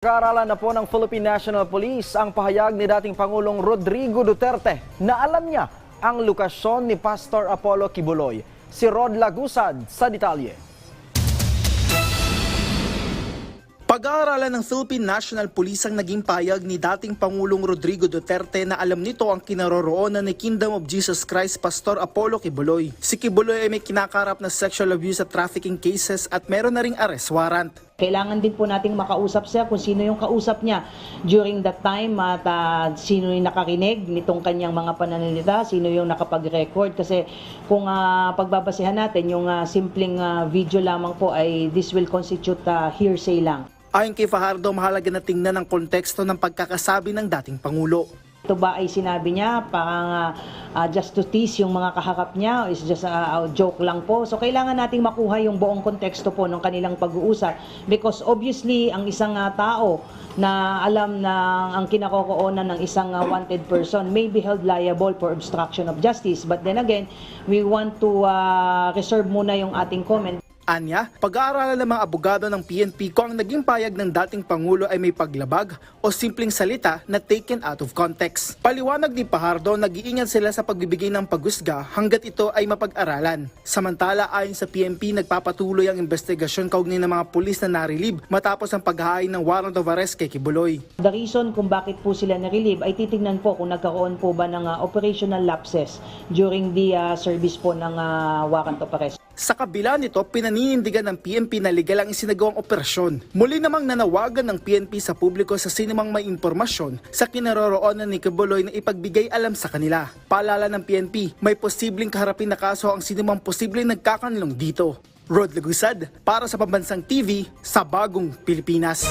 Kaaralan na po ng Philippine National Police ang pahayag ni dating Pangulong Rodrigo Duterte na alam niya ang lokasyon ni Pastor Apollo Kibuloy. Si Rod Lagusad sa detalye. Pag-aaralan ng Philippine National Police ang naging payag ni dating Pangulong Rodrigo Duterte na alam nito ang kinaroroonan ni Kingdom of Jesus Christ Pastor Apollo Kibuloy. Si Kibuloy ay may kinakarap na sexual abuse at trafficking cases at meron na ring arrest warrant. Kailangan din po nating makausap siya kung sino yung kausap niya during that time at ah, sino yung nakarinig nitong kanyang mga pananalita, sino yung nakapag-record kasi kung ah, pagbabasehan natin yung ah, simpleng ah, video lamang po ay this will constitute ah, hearsay lang. Ayon kay Fajardo, mahalaga na tingnan ang konteksto ng pagkakasabi ng dating Pangulo. Ito ba ay sinabi niya parang ah, just to tease yung mga kaharap niya is just a joke lang po. So kailangan nating makuha yung buong konteksto po ng kanilang pag-uusap because obviously ang isang ah, tao na alam na ang kinakokoonan ng isang ah, wanted person may be held liable for obstruction of justice. But then again, we want to ah, reserve muna yung ating comment Anya, pag-aaralan ng mga abogado ng PNP kung ang naging payag ng dating Pangulo ay may paglabag o simpleng salita na taken out of context. Paliwanag ni Pahardo, nag-iingat sila sa pagbibigay ng pagusga hanggat ito ay mapag-aralan. Samantala, ayon sa PNP, nagpapatuloy ang investigasyon kaugnay ng mga pulis na narilib matapos ang paghahain ng warrant of arrest kay Kibuloy. The reason kung bakit po sila na-relieve ay titignan po kung nagkaroon po ba ng ah, operational lapses during the ah, service po ng ah, warrant of arrest. Sa kabila nito, pinaninindigan ng PNP na legal ang isinagawang operasyon. Muli namang nanawagan ng PNP sa publiko sa sinumang may impormasyon sa kinaroroonan ni Kibuloy na ipagbigay alam sa kanila. Paalala ng PNP, may posibleng kaharapin na kaso ang sinumang posibleng nagkakanlong dito. Rod Lagusad, para sa Pambansang TV, sa Bagong Pilipinas.